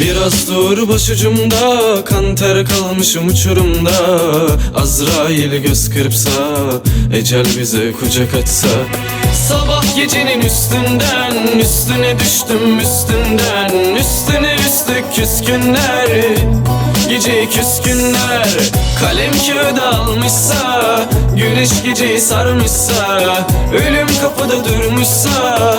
Biraz dur başucumda Kan ter kalmışım uçurumda. Azrail göz kırpsa Ecel bize kucak açsa Sabah gecenin üstünden Üstüne düştüm üstünden. Üstüne üstlük küskünler Gece küskünler. Kalem kağıda almışsa Güneş geceyi sarmışsa. Ölüm kapıda durmuşsa